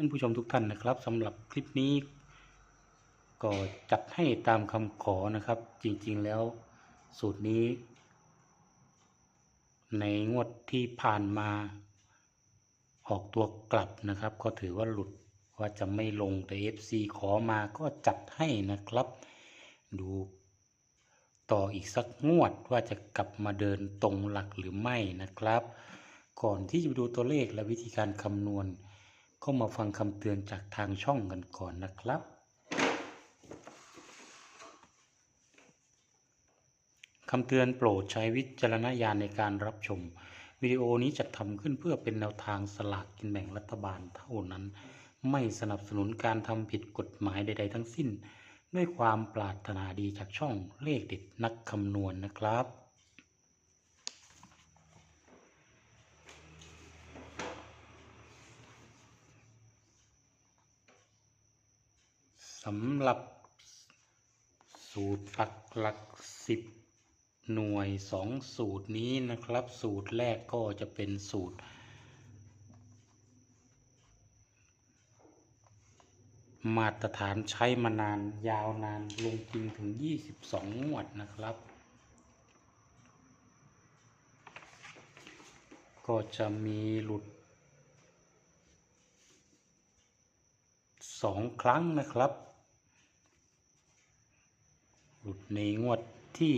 ท่านผู้ชมทุกท่านนะครับสำหรับคลิปนี้ ก็จัดให้ตามคำขอนะครับ จริงๆแล้วสูตรนี้ ในงวดที่ผ่านมา ออกตัวกลับนะครับ ก็ถือว่าหลุดว่าจะไม่ลงแต่ FC ขอมาก็จัดให้นะครับ ดูต่ออีกสักงวดว่าจะกลับมาเดินตรงหลักหรือไม่นะครับ ก่อนที่จะไปดูตัวเลขและวิธีการคำนวณ ก็มาฟังคำเตือนจากทางช่องกันก่อนนะครับ คำเตือนโปรดใช้วิจารณญาณในการรับชม วิดีโอนี้จัดทำขึ้นเพื่อเป็นแนวทางสลากกินแบ่งรัฐบาลเท่านั้น ไม่สนับสนุนการทำผิดกฎหมายใด ๆ ทั้งสิ้น ด้วยความปรารถนาดีจากช่องเลขเด็ดนักคำนวณนะครับ สำหรับสูตรปักหลักสิบหน่วยสองสูตรนี้นะครับ สูตรแรกก็จะเป็นสูตร มาตรฐานใช้มานานยาวนานลงจริงถึง 22 งวดนะครับ ก็จะมีหลุดสองครั้งนะครับุดในงวดที่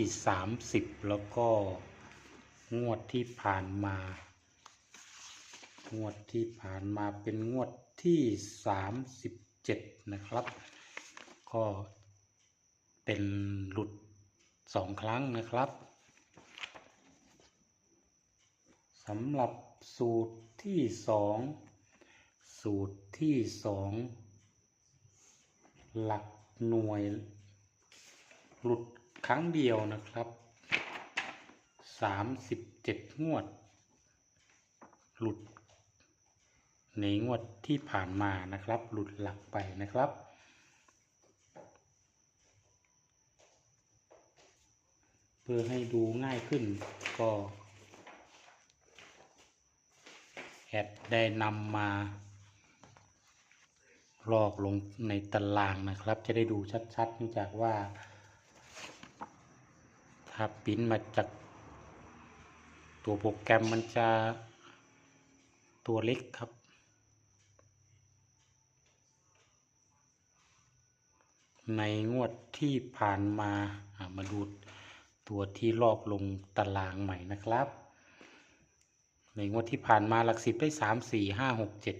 30 แล้วก็งวดที่ผ่านมา งวดที่ผ่านมาเป็นงวดที่ 37 นะครับ ก็เป็นหลุดสองครั้งนะครับสำหรับสูตรที่สองสูตรที่สองหลักหน่วย หลุดครั้งเดียวนะครับสามสิบเจ็ดงวด หลุด ในงวดที่ผ่านมานะครับ หลุดหลักไปนะครับ เพื่อให้ดูง่ายขึ้นก็แอดได้นำมาลอกลงในตารางนะครับ จะได้ดูชัดๆเนื่องจากว่า ถ้าปิ้นมาจากตัวโปรแกรมมันจะตัวเล็กครับ ในงวดที่ผ่านมามาดูตัวที่ลอกลงตารางใหม่นะครับ ในงวดที่ผ่านมาหลักสิบได้สามสี่ห้าหกเจ็ด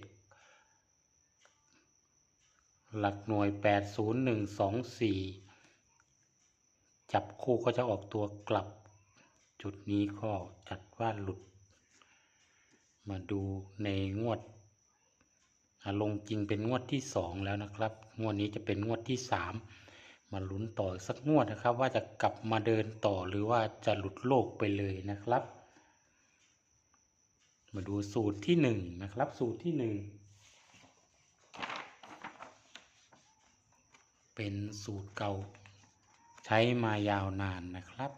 หลักหน่วยแปดศูนย์หนึ่งสองสี่ จับคู่ก็จะออกตัวกลับ จุดนี้ก็จัดว่าหลุด มาดูในงวดลงจริงเป็นงวดที่สองแล้วนะครับ งวดนี้จะเป็นงวดที่สามมาลุ้นต่อสักงวดนะครับ ว่าจะกลับมาเดินต่อหรือว่าจะหลุดโลกไปเลยนะครับ มาดูสูตรที่หนึ่งนะครับ สูตรที่หนึ่งเป็นสูตรเก่า ใช้มายาวนานนะครับ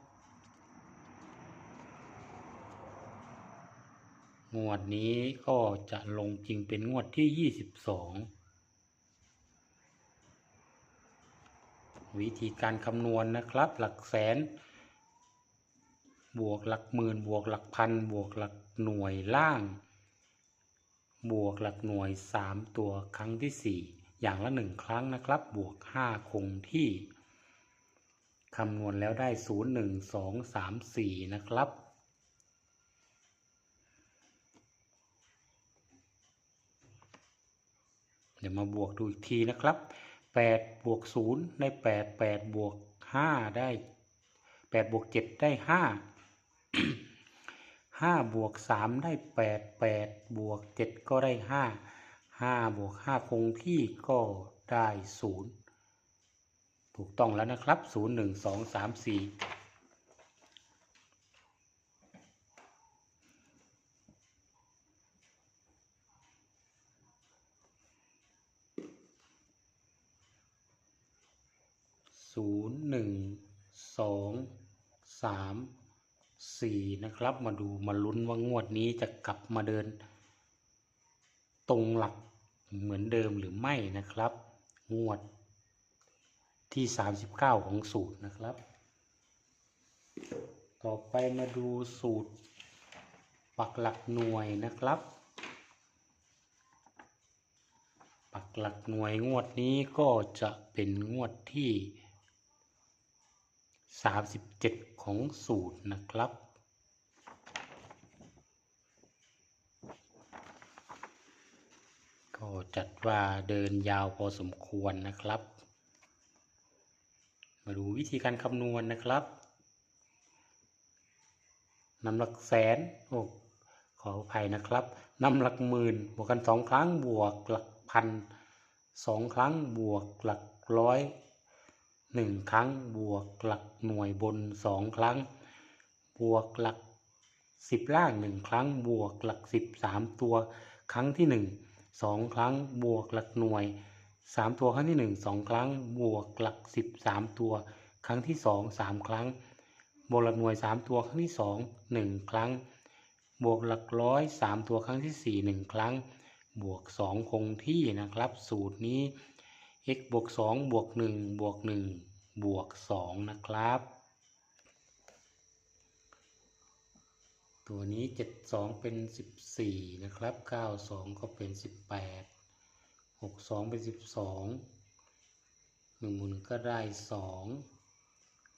งวดนี้ก็จะลงจริงเป็นงวดที่ 22 วิธีการคำนวณนะครับ หลักแสน บวกหลักหมื่น บวกหลักพัน บวกหลักหน่วยล่าง บวกหลักหน่วย 3 ตัวครั้งที่ 4 อย่างละ 1 ครั้งนะครับ บวก 5 คงที่ คำนวณแล้วได้ 0 1 2 3 4 นะครับ เดี๋ยวมาบวกดูอีกทีนะครับ 8 บวก 0 ได้ 8 8 บวก 5 ได้ 8 บวก 7 ได้ 5 5 บวก 3 ได้ 8 8 บวก 7 ก็ได้ 5 5 บวก 5 คงที่ก็ได้ 0 ถูกต้องแล้วนะครับ 0 1 2 3 4 ศูนย์หนึ่งสองสามสี่นะครับ มาดูมาลุ้นว่างวดนี้จะกลับมาเดิน ตรงหลักเหมือนเดิมหรือไม่นะครับ งวด ที่ 39 ของสูตรนะครับ ต่อไปมาดูสูตร ปักหลักหน่วยนะครับ ปักหลักหน่วยงวดนี้ก็จะเป็นงวดที่ 37 ของสูตรนะครับก็จัดว่าเดินยาวพอสมควรนะครับ มาดูวิธีการคำนวณนะครับนำหลักแสนโอ้ขออภัยนะครับนำหลักหมื่นบวกกันสองครั้งบวกหลักพันสองครั้งบวกหลักร้อยหนึ่งครั้งบวกหลักหน่วยบนสองครั้ง บวกหลักสิบล่างหนึ่งครั้งบวกหลักสิบสามตัวครั้งที่หนึ่งสองครั้งบวกหลักหน่วย สามตัวครั้งที่หนึ่งสองครั้ง บวกหลักสิบสามตัว ครั้งที่สองสามครั้ง บวกหลักหน่วยสามตัวครั้งที่สองหนึ่งครั้ง บวกหลักร้อยสามตัวครั้งที่สี่หนึ่งครั้ง บวกสองคงที่นะครับ สูตรนี้ x บวกสองบวกหนึ่งบวกหนึ่งบวกสองนะครับ ตัวนี้เจ็ดสองเป็นสิบสี่นะครับเก้าสองก็เป็นสิบแปด หกสองเป็นสิบสองหนึ่งหมุนก็ได้สอง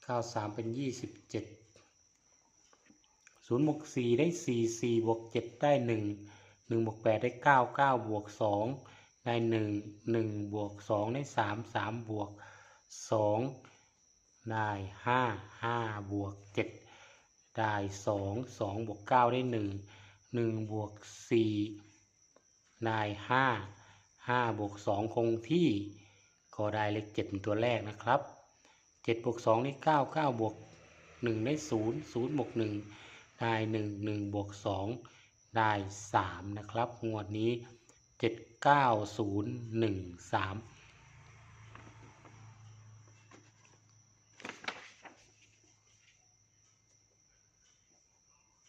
เก้าสามเป็นยี่สิบเจ็ดศูนย์บวกสี่ได้สี่สี่บวกเจ็ดได้หนึ่งหนึ่งบวกแปดได้เก้าเก้าบวกสองได้หนึ่งหนึ่งบวกสองได้สามสามบวกสองได้ห้าห้าบวกเจ็ดได้สองสองบวกเก้าได้หนึ่งหนึ่งบวกสี่ได้ห้า ห้าบวกสองคงที่ก็ได้เลขเจ็ดเป็นตัวแรกนะครับเจ็ดบวกสองได้เก้าเก้าบวกหนึ่งได้ศูนย์ศูนย์บวกหนึ่งได้หนึ่งหนึ่งบวกสองได้สามนะครับงวดนี้เจ็ดเก้าศูนย์หนึ่งสาม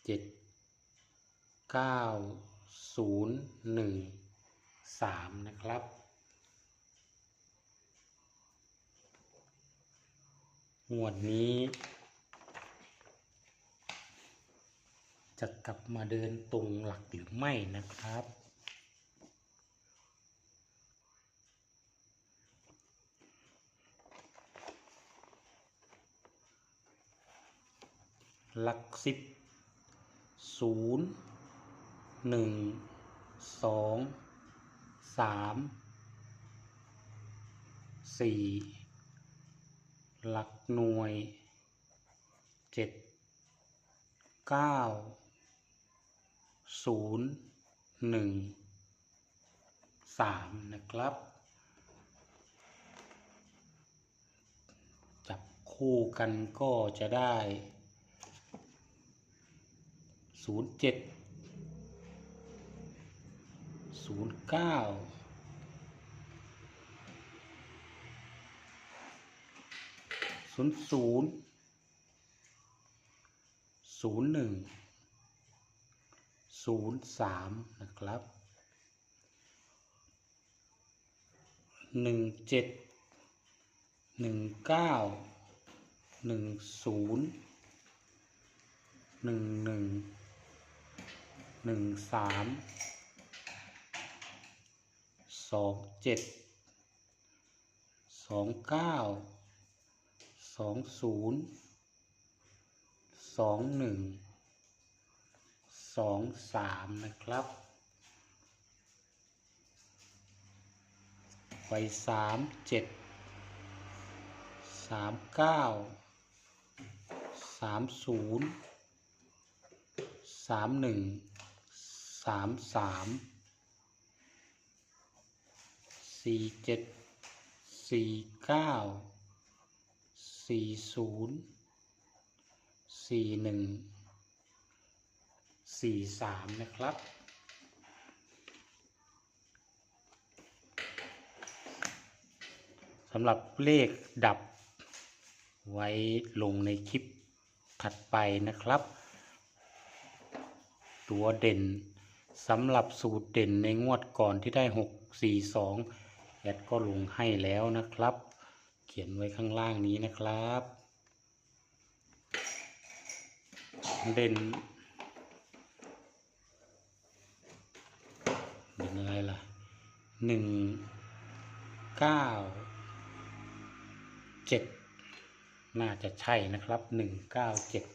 เจ็ดเก้าศูนย์หนึ่ง สามนะครับ งวดนี้ จะกลับมาเดินตรงหลักหรือไม่นะครับ หลักสิบศูนย์หนึ่งสอง สามสี่หลักหน่วยเจ็ดเก้าศูนย์หนึ่งสามนะครับ จับคู่กันก็จะได้ศูนย์เจ็ด ศูนย์เก้าศูนย์ศูนย์ศูนย์หนึ่งศูนย์สามนะครับหนึ่งเจ็ดหนึ่งเก้าหนึ่งศูนย์หนึ่งหนึ่งหนึ่งสาม สองเจ็ดสองเก้าสองศูนย์สองหนึ่งสองสามนะครับไว้สามเจ็ดสามเก้าสามศูนย์สามหนึ่งสามสาม สี่เจ็ดสี่เก้าสี่ศูนย์สี่หนึ่งสี่สามนะครับสำหรับเลขดับไว้ลงในคลิปถัดไปนะครับ ตัวเด่นสำหรับสูตรเด่นในงวดก่อนที่ได้หกสี่สอง ดก็ลงให้แล้วนะครับ เขียนไว้ข้างล่างนี้นะครับ เด่นเด่นอะไรล่ะหนึ่งเก้าเจ็ดน่าจะใช่นะครับหนึ่งเก้าเจ็ด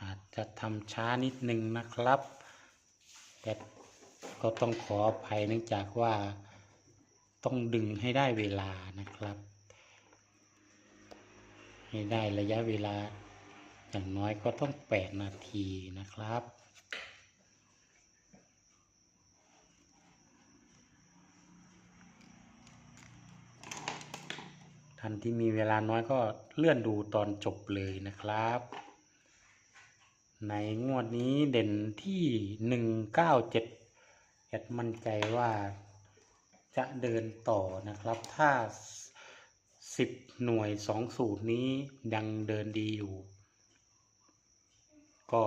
อา จะทำช้านิดนึงนะครับ แต่ก็ต้องขออภัยเนื่องจากว่าต้องดึงให้ได้เวลานะครับ ให้ได้ระยะเวลา อย่างน้อยก็ต้อง 8 นาทีนะครับท่านที่มีเวลาน้อยก็เลื่อนดูตอนจบเลยนะครับ ในงวดนี้เด่นที่หนึ่งเก้าเจ็ดแอดมั่นใจว่าจะเดินต่อนะครับ ถ้าสิบหน่วยสองสูตรนี้ยังเดินดีอยู่ ก็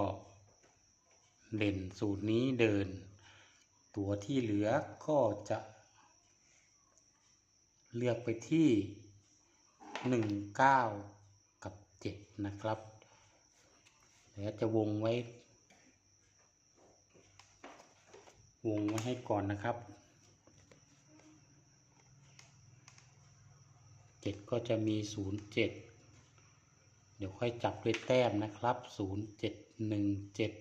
เด่นสูตรนี้เดิน ตัวที่เหลือก็จะเลือกไปที่หนึ่งเก้ากับเจ็ดนะครับ เดี๋ยวจะวงไว้ วงไว้ให้ก่อนนะครับเจ็ดก็จะมีศูนย์เจ็ดเดี๋ยวค่อยจับด้วยแต้มนะครับศูนย์เจ็ดหนึ่งเจ็ด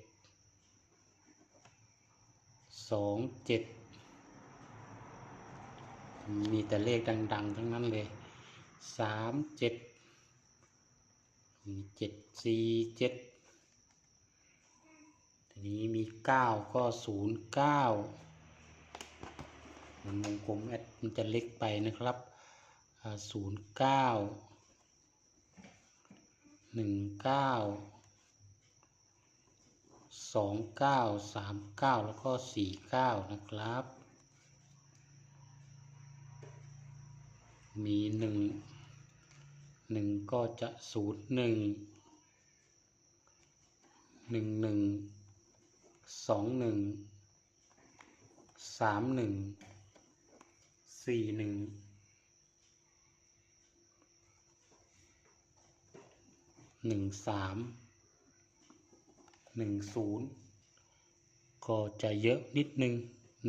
สองเจ็ดมีแต่เลขดัง ๆ ทั้งนั้นเลยสามเจ็ดเจ็ดสี่เจ็ด นี้มีเก้าก็ศูนย์เก้ามันวงกลมแอดมันจะเล็กไปนะครับศูนย์เก้าหนึ่งเก้าสองเก้าสามเก้าแล้วก็สี่เก้านะครับ มีหนึ่งหนึ่งก็จะศูนย์หนึ่งหนึ่งหนึ่ง สองหนึ่งสามหนึ่งสี่หนึ่งหนึ่งสามหนึ่งศูนย์ก็จะเยอะนิดนึง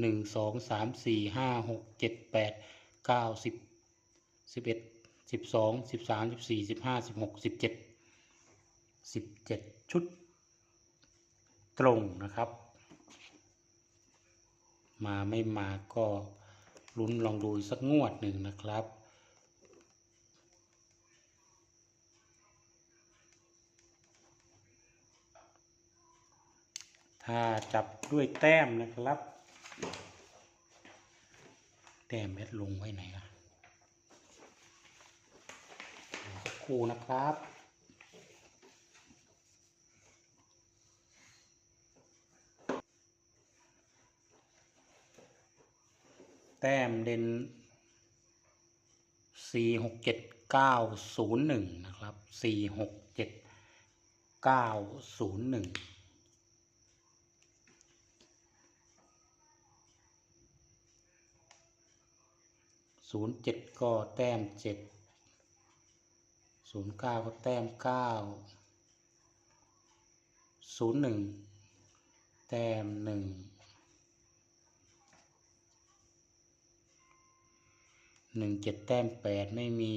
หนึ่งสองสามสี่ห้าหกเจ็ดแปดเก้าสิบสิบเอ็ดสิบสองสิบสามสิบสี่สิบห้าสิบหกสิบเจ็ดสิบเจ็ดชุด ตรงนะครับ มาไม่มาก็ลุ้นลองดูสักงวดหนึ่งนะครับ ถ้าจับด้วยแต้มนะครับ แต้มเม็ดลงไว้ไหนล่ะสักครู่นะครับ ต้มเด่นสี่หกเจ็ดเก้าศูนย์หนึ่งนะครับสี่หกเจ็ดเก้าศูนย์หนึ่งศูนย์เจ็ดก็แต้มเจ็ดศูนย์เก้าก็แต้มเก้าศูนย์หนึ่งแต้มหนึ่ง หนึ่งเจ็ดแต้มแปดไม่มี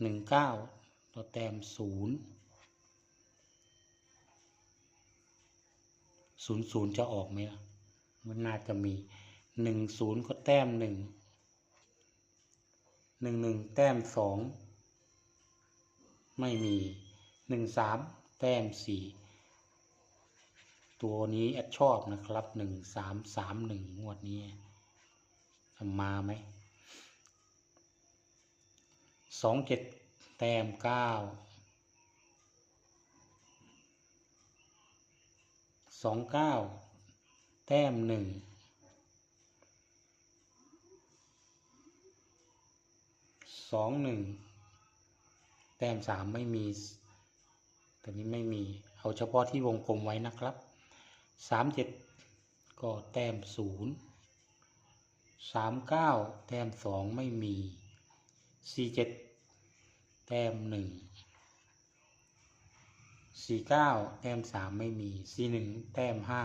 หนึ่งเก้าตัวแต้มศูนย์ศูนย์ศูนย์จะออกไหมล่ะ มันน่าจะมีหนึ่งศูนย์ก็แต้มหนึ่งหนึ่งหนึ่งแต้มสองไม่มีหนึ่งสามแต้มสี่ตัวนี้แอดชอบนะครับหนึ่งสามสามหนึ่งงวดนี้มาไหม สองเจ็ดแต้มเก้าสองเก้าแต้มหนึ่งสองหนึ่งแต้มสามไม่มีตัวนี้ไม่มีเอาเฉพาะที่วงกลมไว้นะครับสามเจ็ดก็แต้มศูนย์สามเก้าแต้มสองไม่มีสี่เจ็ด แต้มหนึ่งสี่เก้าแต้มสามไม่มีสี่หนึ่งแต้มห้า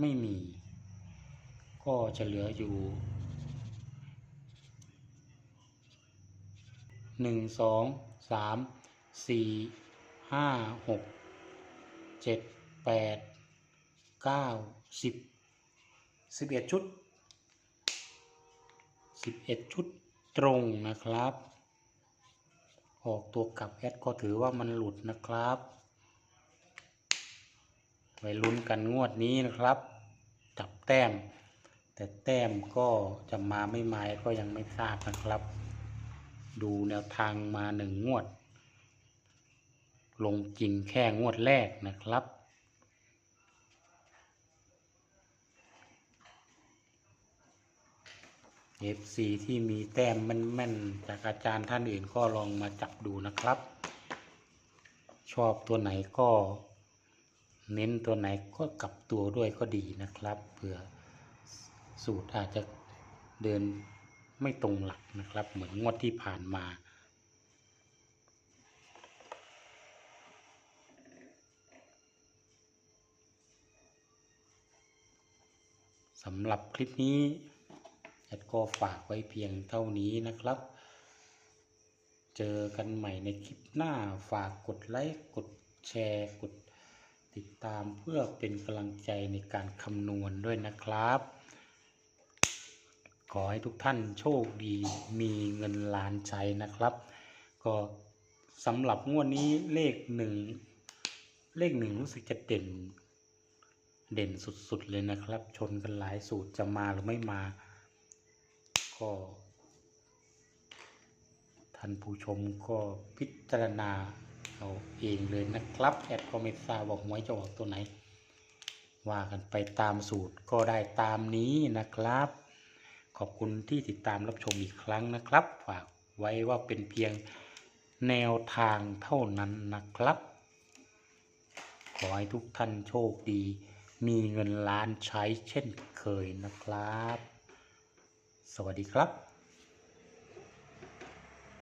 ไม่มี ก็จะเหลืออยู่หนึ่งสองสามสี่ห้าหกเจ็ดแปดเก้าสิบสิบเอ็ดชุดสิบเอ็ดชุดตรงนะครับ ออกตัวกลับแอดก็ถือว่ามันหลุดนะครับไปลุ้นกันงวดนี้นะครับ จับแต้ม แต่แต้มก็จะมาไม่มาก็ยังไม่ทราบนะครับ ดูแนวทางมาหนึ่งงวด ลงจริงแค่งวดแรกนะครับ FC ที่มีแต้มแม่นๆจากอาจารย์ท่านอื่นก็ลองมาจับดูนะครับ ชอบตัวไหนก็ เน้นตัวไหนก็กลับตัวด้วยก็ดีนะครับเผื่อสูตรอาจจะเดินไม่ตรงหลักนะครับ เหมือนงวดที่ผ่านมาสำหรับคลิปนี้ แอดก็ฝากไว้เพียงเท่านี้นะครับ เจอกันใหม่ในคลิปหน้าฝากกดไลค์กดแชร์กดติดตามเพื่อเป็นกำลังใจในการคำนวณด้วยนะครับ ขอให้ทุกท่านโชคดีมีเงินล้านใช้นะครับ ก็สำหรับงวดนี้เลขหนึ่งเลขหนึ่งรู้สึกจะเด่น เด่นสุดๆเลยนะครับ ชนกันหลายสูตรจะมาหรือไม่มา ก็ท่านผู้ชมก็พิจารณาเอาเองเลยนะครับ แอดก็ไม่ทราบว่าหวยจะออกตัวไหน ว่ากันไปตามสูตรก็ได้ตามนี้นะครับ ขอบคุณที่ติดตามรับชมอีกครั้งนะครับ ฝากไว้ว่าเป็นเพียงแนวทางเท่านั้นนะครับ ขอให้ทุกท่านโชคดี มีเงินล้านใช้เช่นเคยนะครับ สวัสดีครับ